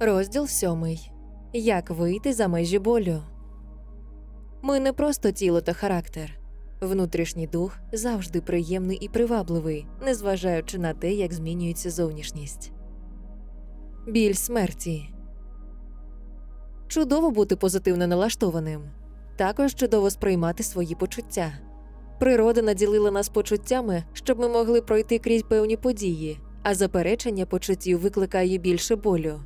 Розділ сьомий. Як вийти за межі болю. Ми не просто тіло та характер. Внутрішній дух завжди приємний і привабливий, незважаючи на те, як змінюється зовнішність. Біль смерті. Чудово бути позитивно налаштованим. Також чудово сприймати свої почуття. Природа наділила нас почуттями, щоб ми могли пройти крізь певні події, а заперечення почуттів викликає більше болю.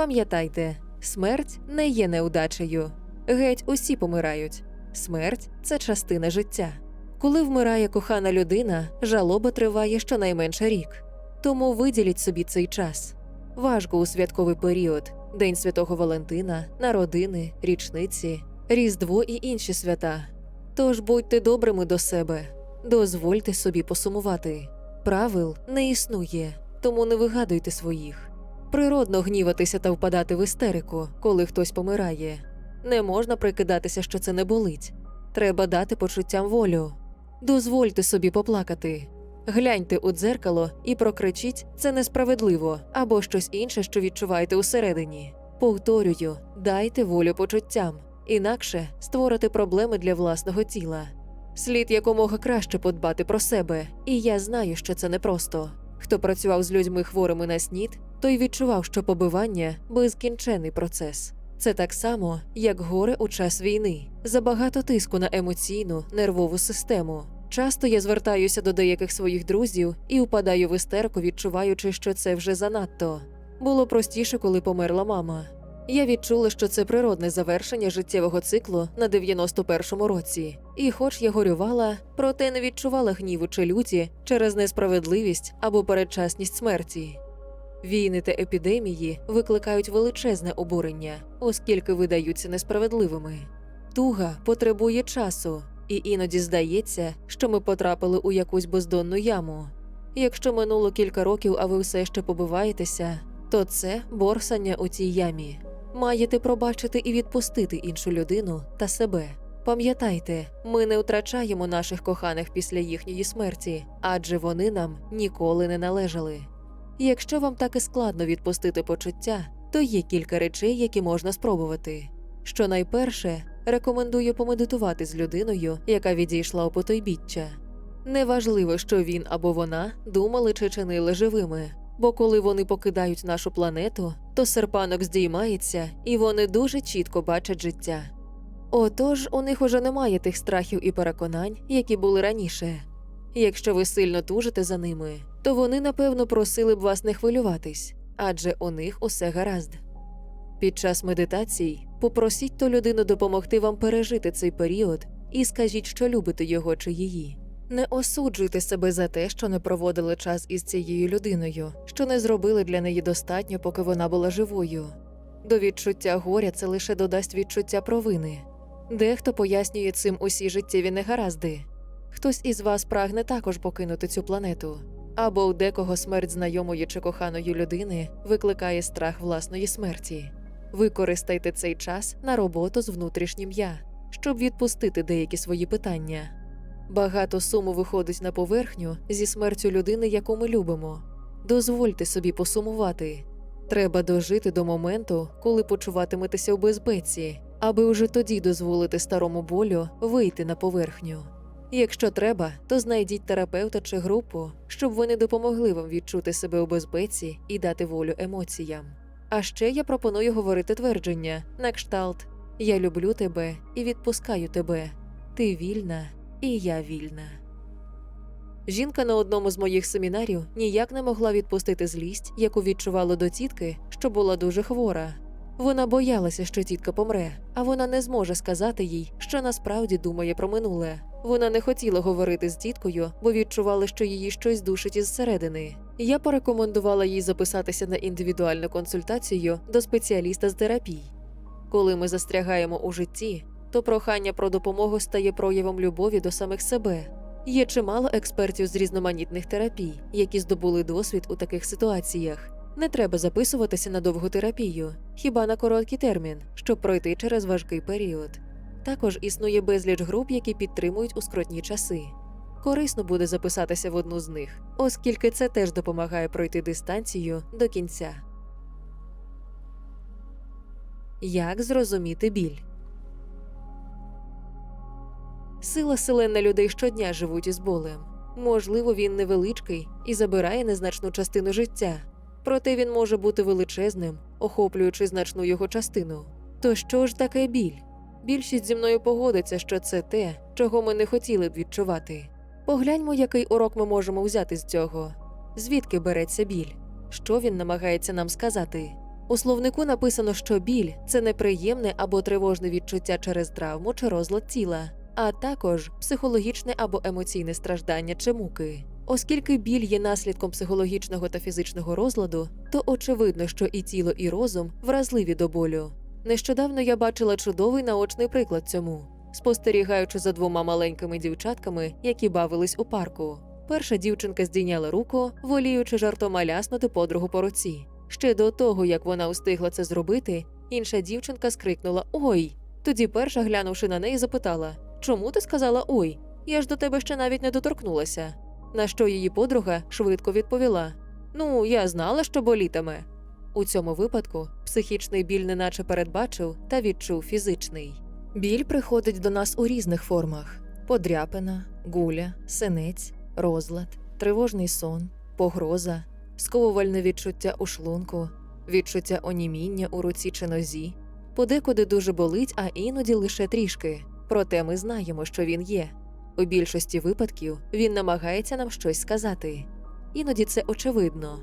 Пам'ятайте, смерть не є неудачею. Геть усі помирають. Смерть це частина життя. Коли вмирає кохана людина, жалоба триває щонайменше рік. Тому виділіть собі цей час. Важко у святковий період День Святого Валентина, народини, річниці, Різдво і інші свята. Тож будьте добрими до себе, дозвольте собі посумувати. Правил не існує, тому не вигадуйте своїх. Природно гніватися та впадати в істерику, коли хтось помирає. Не можна прикидатися, що це не болить. Треба дати почуттям волю. Дозвольте собі поплакати. Гляньте у дзеркало і прокричіть це несправедливо або щось інше, що відчуваєте усередині. Повторюю, дайте волю почуттям, інакше створите проблеми для власного тіла. Слід якомога краще подбати про себе, і я знаю, що це непросто. Хто працював з людьми хворими на снід, той відчував, що побивання безкінчений процес. Це так само, як горе у час війни, забагато тиску на емоційну нервову систему. Часто я звертаюся до деяких своїх друзів і упадаю в істерку, відчуваючи, що це вже занадто. Було простіше, коли померла мама. Я відчула, що це природне завершення життєвого циклу на 91-му році, і, хоч я горювала, проте не відчувала гніву чи люті через несправедливість або передчасність смерті. Війни та епідемії викликають величезне обурення, оскільки видаються несправедливими. Туга потребує часу, і іноді здається, що ми потрапили у якусь бездонну яму. Якщо минуло кілька років, а ви все ще побиваєтеся, то це борсання у цій ямі. Маєте пробачити і відпустити іншу людину та себе. Пам'ятайте, ми не втрачаємо наших коханих після їхньої смерті, адже вони нам ніколи не належали. Якщо вам так і складно відпустити почуття, то є кілька речей, які можна спробувати. Що найперше, рекомендую помедитувати з людиною, яка відійшла у потойбіччя. Неважливо, що він або вона думали чи чинили живими, бо коли вони покидають нашу планету, то серпанок здіймається і вони дуже чітко бачать життя. Отож, у них уже немає тих страхів і переконань, які були раніше. Якщо ви сильно тужите за ними, то вони напевно просили б вас не хвилюватись, адже у них усе гаразд. Під час медитацій попросіть ту людину допомогти вам пережити цей період і скажіть, що любите його чи її. Не осуджуйте себе за те, що не проводили час із цією людиною, що не зробили для неї достатньо, поки вона була живою. До відчуття горя це лише додасть відчуття провини. Дехто пояснює цим усі життєві негаразди. Хтось із вас прагне також покинути цю планету, або у декого смерть знайомої чи коханої людини викликає страх власної смерті. Використайте цей час на роботу з внутрішнім я, щоб відпустити деякі свої питання. Багато суму виходить на поверхню зі смертю людини, яку ми любимо. Дозвольте собі посумувати. Треба дожити до моменту, коли почуватиметеся у безпеці, аби уже тоді дозволити старому болю вийти на поверхню. Якщо треба, то знайдіть терапевта чи групу, щоб вони допомогли вам відчути себе у безпеці і дати волю емоціям. А ще я пропоную говорити твердження на кшталт Я люблю тебе і відпускаю тебе. Ти вільна, і я вільна. Жінка на одному з моїх семінарів ніяк не могла відпустити злість, яку відчувала до тітки, що була дуже хвора. Вона боялася, що тітка помре, а вона не зможе сказати їй, що насправді думає про минуле. Вона не хотіла говорити з тіткою, бо відчувала, що її щось душить із середини. Я порекомендувала їй записатися на індивідуальну консультацію до спеціаліста з терапій. Коли ми застрягаємо у житті, то прохання про допомогу стає проявом любові до самих себе. Є чимало експертів з різноманітних терапій, які здобули досвід у таких ситуаціях. Не треба записуватися на довгу терапію, хіба на короткий термін, щоб пройти через важкий період. Також існує безліч груп, які підтримують у скрутні часи. Корисно буде записатися в одну з них, оскільки це теж допомагає пройти дистанцію до кінця. Як зрозуміти біль? Сила селена людей щодня живуть із болем. Можливо, він невеличкий і забирає незначну частину життя, проте він може бути величезним, охоплюючи значну його частину. То що ж таке біль? Більшість зі мною погодиться, що це те, чого ми не хотіли б відчувати. Погляньмо, який урок ми можемо взяти з цього. Звідки береться біль? Що він намагається нам сказати? У словнику написано, що біль це неприємне або тривожне відчуття через травму чи розлад тіла, а також психологічне або емоційне страждання чи муки. Оскільки біль є наслідком психологічного та фізичного розладу, то очевидно, що і тіло, і розум вразливі до болю. Нещодавно я бачила чудовий наочний приклад цьому, спостерігаючи за двома маленькими дівчатками, які бавились у парку. Перша дівчинка здійняла руку, воліючи жартома ляснути подругу по руці. Ще до того, як вона устигла це зробити, інша дівчинка скрикнула Ой. Тоді перша, глянувши на неї, запитала Чому ти сказала ой? Я ж до тебе ще навіть не доторкнулася. На що її подруга швидко відповіла: Ну, я знала, що болітиме. У цьому випадку психічний біль неначе передбачив та відчув фізичний. Біль приходить до нас у різних формах: подряпина, гуля, синець, розлад, тривожний сон, погроза, сковувальне відчуття у шлунку, відчуття оніміння у руці чи нозі. Подекуди дуже болить, а іноді лише трішки. Проте ми знаємо, що він є. У більшості випадків він намагається нам щось сказати. Іноді це очевидно.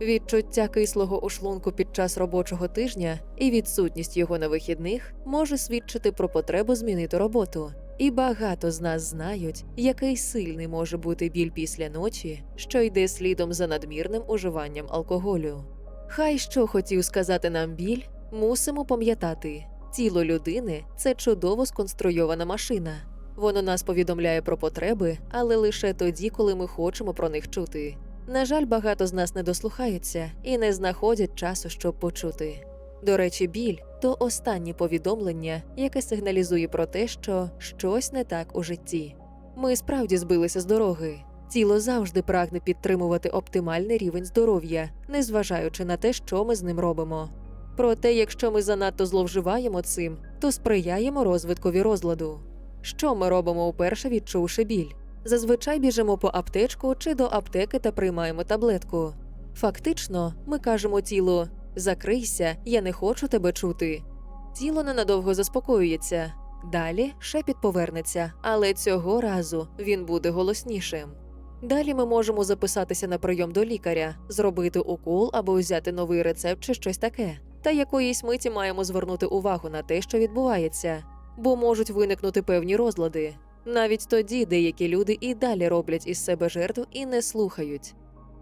Відчуття кислого у шлунку під час робочого тижня і відсутність його на вихідних може свідчити про потребу змінити роботу. І багато з нас знають, який сильний може бути біль після ночі, що йде слідом за надмірним уживанням алкоголю. Хай що хотів сказати нам біль, мусимо пам'ятати, тіло людини це чудово сконструйована машина. Воно нас повідомляє про потреби, але лише тоді, коли ми хочемо про них чути. На жаль, багато з нас не дослухаються і не знаходять часу, щоб почути. До речі, біль то останнє повідомлення, яке сигналізує про те, що щось не так у житті. Ми справді збилися з дороги. Тіло завжди прагне підтримувати оптимальний рівень здоров'я, незважаючи на те, що ми з ним робимо. Проте, якщо ми занадто зловживаємо цим, то сприяємо розвиткові розладу. Що ми робимо уперше, відчувши біль? Зазвичай біжимо по аптечку чи до аптеки та приймаємо таблетку. Фактично, ми кажемо тілу Закрийся, я не хочу тебе чути. Тіло ненадовго заспокоюється. Далі шепіт повернеться, але цього разу він буде голоснішим. Далі ми можемо записатися на прийом до лікаря, зробити укол або взяти новий рецепт чи щось таке. Та якоїсь миті маємо звернути увагу на те, що відбувається, бо можуть виникнути певні розлади. Навіть тоді деякі люди і далі роблять із себе жертву і не слухають.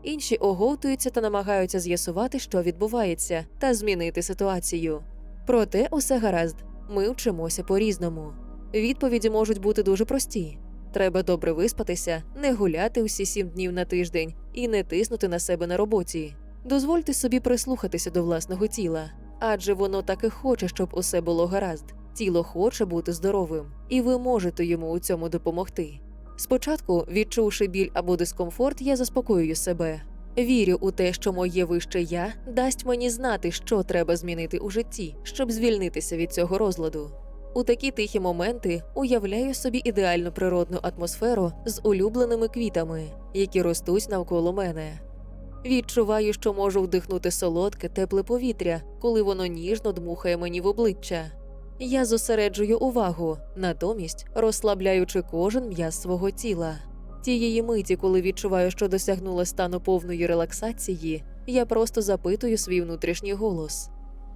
Інші оговтуються та намагаються з'ясувати, що відбувається, та змінити ситуацію. Проте усе гаразд, ми вчимося по-різному. Відповіді можуть бути дуже прості. Треба добре виспатися, не гуляти усі сім днів на тиждень і не тиснути на себе на роботі. Дозвольте собі прислухатися до власного тіла, адже воно так і хоче, щоб усе було гаразд. Тіло хоче бути здоровим, і ви можете йому у цьому допомогти. Спочатку, відчувши біль або дискомфорт, я заспокоюю себе. Вірю у те, що моє вище я дасть мені знати, що треба змінити у житті, щоб звільнитися від цього розладу. У такі тихі моменти уявляю собі ідеальну природну атмосферу з улюбленими квітами, які ростуть навколо мене. Відчуваю, що можу вдихнути солодке, тепле повітря, коли воно ніжно дмухає мені в обличчя. Я зосереджую увагу, натомість розслабляючи кожен м'яз свого тіла. Тієї миті, коли відчуваю, що досягнула стану повної релаксації, я просто запитую свій внутрішній голос: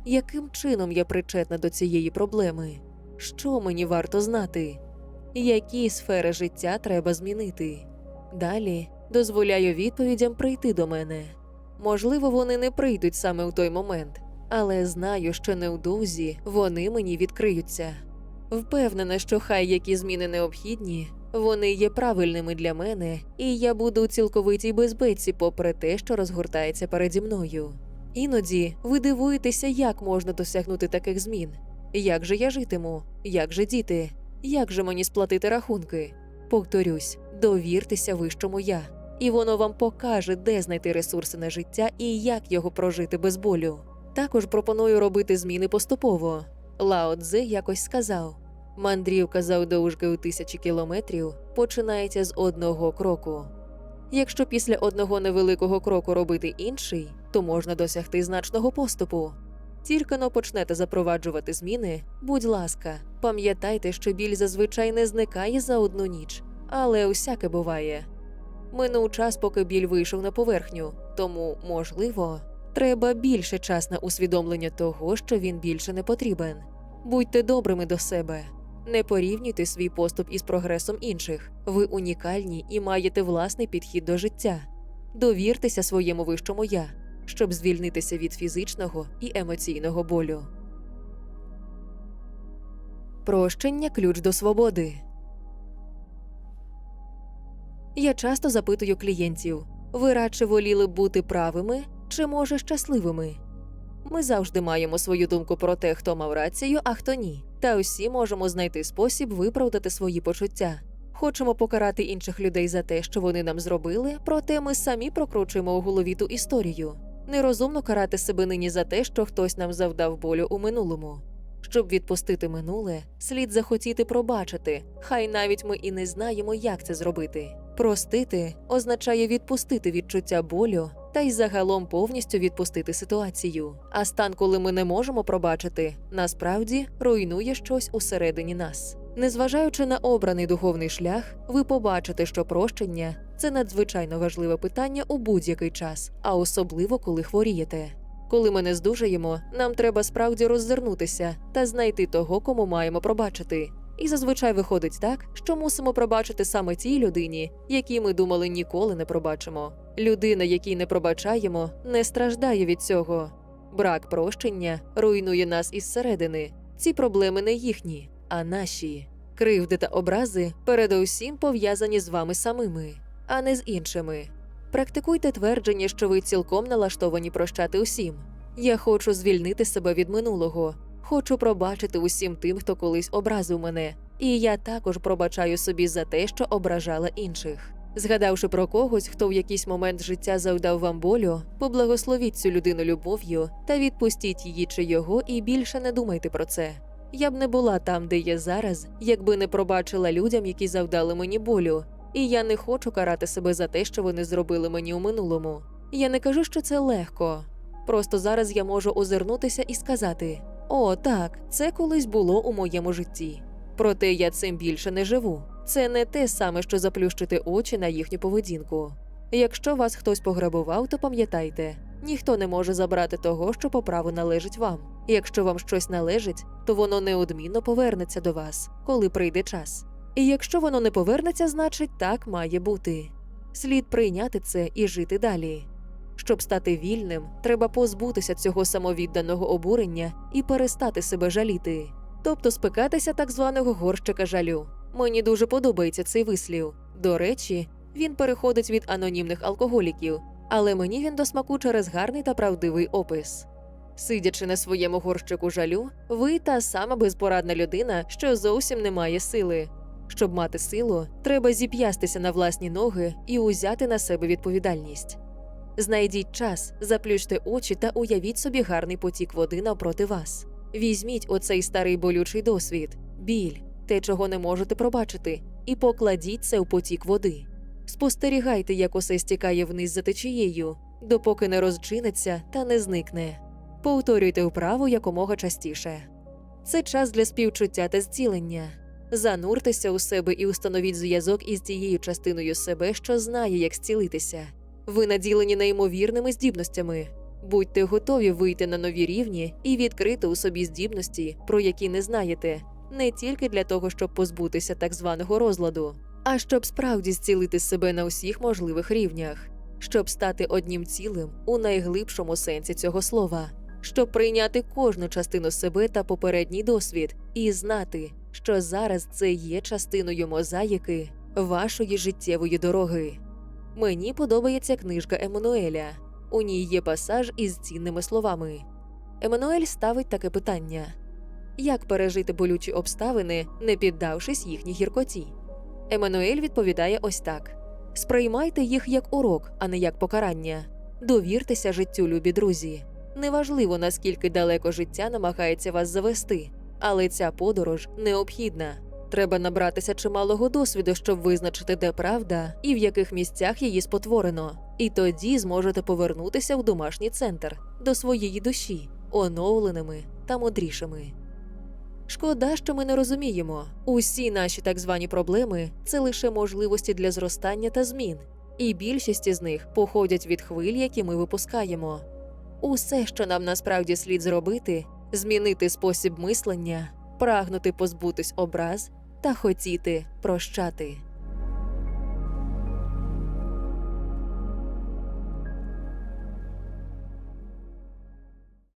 яким чином я причетна до цієї проблеми? Що мені варто знати? Які сфери життя треба змінити? Далі дозволяю відповідям прийти до мене. Можливо, вони не прийдуть саме у той момент, але знаю, що невдовзі вони мені відкриються. Впевнена, що хай які зміни необхідні, вони є правильними для мене, і я буду у цілковитій безпеці, попри те, що розгортається переді мною. Іноді ви дивуєтеся, як можна досягнути таких змін. Як же я житиму? Як же діти? Як же мені сплатити рахунки? Повторюсь, довіртеся вищому я, і воно вам покаже, де знайти ресурси на життя і як його прожити без болю. Також пропоную робити зміни поступово. Лао Цзи якось сказав: мандрівка завдовжки у тисячі кілометрів починається з одного кроку. Якщо після одного невеликого кроку робити інший, то можна досягти значного поступу. Тільки но почнете запроваджувати зміни, будь ласка, пам'ятайте, що біль зазвичай не зникає за одну ніч, але усяке буває. Минув час, поки біль вийшов на поверхню, тому, можливо, треба більше час на усвідомлення того, що він більше не потрібен. Будьте добрими до себе. Не порівнюйте свій поступ із прогресом інших. Ви унікальні і маєте власний підхід до життя. Довіртеся своєму вищому я, щоб звільнитися від фізичного і емоційного болю. Прощення ключ до свободи. Я часто запитую клієнтів: ви радше воліли бути правими чи може щасливими? Ми завжди маємо свою думку про те, хто мав рацію, а хто ні. Та усі можемо знайти спосіб виправдати свої почуття. Хочемо покарати інших людей за те, що вони нам зробили, проте ми самі прокручуємо у голові ту історію. Нерозумно карати себе нині за те, що хтось нам завдав болю у минулому. Щоб відпустити минуле, слід захотіти пробачити, хай навіть ми і не знаємо, як це зробити. Простити означає відпустити відчуття болю та й загалом повністю відпустити ситуацію. А стан, коли ми не можемо пробачити, насправді руйнує щось усередині нас. Незважаючи на обраний духовний шлях, ви побачите, що прощення це надзвичайно важливе питання у будь-який час, а особливо коли хворієте. Коли ми не здужаємо, нам треба справді роззирнутися та знайти того, кому маємо пробачити. І зазвичай виходить так, що мусимо пробачити саме тій людині, якій ми думали ніколи не пробачимо. Людина, якій не пробачаємо, не страждає від цього. Брак прощення руйнує нас із середини. Ці проблеми не їхні, а наші. Кривди та образи передусім пов'язані з вами самими, а не з іншими. Практикуйте твердження, що ви цілком налаштовані прощати усім. Я хочу звільнити себе від минулого, хочу пробачити усім тим, хто колись образив мене, і я також пробачаю собі за те, що ображала інших. Згадавши про когось, хто в якийсь момент життя завдав вам болю, поблагословіть цю людину любов'ю та відпустіть її чи його, і більше не думайте про це. Я б не була там, де є зараз, якби не пробачила людям, які завдали мені болю, і я не хочу карати себе за те, що вони зробили мені у минулому. Я не кажу, що це легко. Просто зараз я можу озирнутися і сказати: о, так, це колись було у моєму житті. Проте я цим більше не живу. Це не те саме, що заплющити очі на їхню поведінку. Якщо вас хтось пограбував, то пам'ятайте, ніхто не може забрати того, що по праву належить вам. Якщо вам щось належить, то воно неодмінно повернеться до вас, коли прийде час. І якщо воно не повернеться, значить так має бути. Слід прийняти це і жити далі. Щоб стати вільним, треба позбутися цього самовідданого обурення і перестати себе жаліти, тобто спекатися так званого горщика жалю. Мені дуже подобається цей вислів. До речі, він переходить від анонімних алкоголіків, але мені він до смаку через гарний та правдивий опис. Сидячи на своєму горщику жалю, ви та сама безпорадна людина, що зовсім не має сили. Щоб мати силу, треба зіп'ястися на власні ноги і узяти на себе відповідальність. Знайдіть час, заплющте очі та уявіть собі гарний потік води навпроти вас. Візьміть оцей старий болючий досвід, біль, те, чого не можете пробачити, і покладіть це у потік води. Спостерігайте, як усе стікає вниз за течією, допоки не розчиниться та не зникне. Повторюйте вправу якомога частіше. Це час для співчуття та зцілення. Зануртеся у себе і установіть зв'язок із тією частиною себе, що знає, як зцілитися. Ви наділені неймовірними здібностями. Будьте готові вийти на нові рівні і відкрити у собі здібності, про які не знаєте, не тільки для того, щоб позбутися так званого розладу, а щоб справді зцілити себе на усіх можливих рівнях, щоб стати одним цілим у найглибшому сенсі цього слова, щоб прийняти кожну частину себе та попередній досвід і знати, що зараз це є частиною мозаїки вашої життєвої дороги. Мені подобається книжка Еммануеля. У ній є пасаж із цінними словами. Еммануель ставить таке питання: як пережити болючі обставини, не піддавшись їхній гіркоті? Еммануель відповідає ось так: сприймайте їх як урок, а не як покарання. Довіртеся життю, любі друзі. Неважливо, наскільки далеко життя намагається вас завести, але ця подорож необхідна. Треба набратися чималого досвіду, щоб визначити, де правда і в яких місцях її спотворено. І тоді зможете повернутися в домашній центр до своєї душі, оновленими та мудрішими. Шкода, що ми не розуміємо. Усі наші так звані проблеми це лише можливості для зростання та змін, і більшість із них походять від хвиль, які ми випускаємо. Усе, що нам насправді слід зробити, змінити спосіб мислення, прагнути позбутись образ та хотіти прощати.